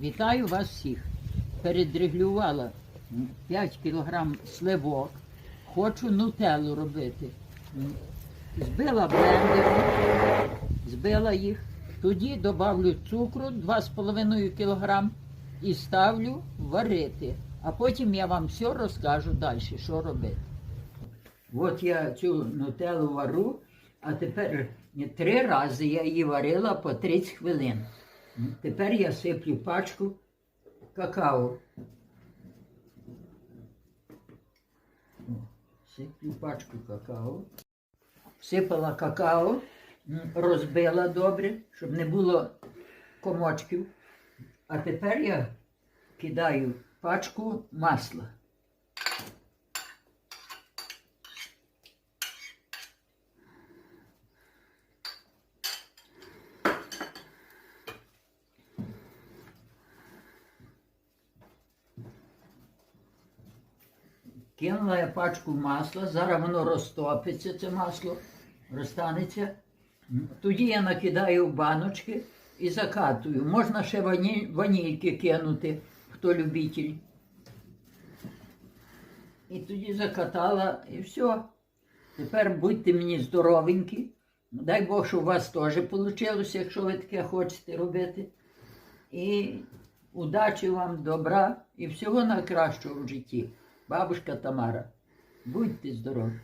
Вітаю вас всіх. Передреглювала 5 кг сливок. Хочу нутеллу робити. Збила блендером, збила їх. Тоді додавлю цукру 2,5 кг і ставлю варити. А потім я вам все розкажу далі, що робити. От я цю нутеллу вару, а тепер три рази я її варила по 30 хвилин. Тепер я сиплю пачку какао. Сиплю пачку какао. Всипала какао, розбила добре, щоб не було комочків. А тепер я кидаю пачку масла. Кинула я пачку масла, зараз воно розтопиться, це масло, розтанеться. Тоді я накидаю в баночки і закатую. Можна ще вані... ванільки кинути, хто любитель. І тоді закатала і все. Тепер будьте мені здоровенькі. Дай Бог, щоб у вас теж вийшло, якщо ви таке хочете робити. І удачі вам, добра і всього найкращого в житті. Бабушка Тамара, будьте здорові!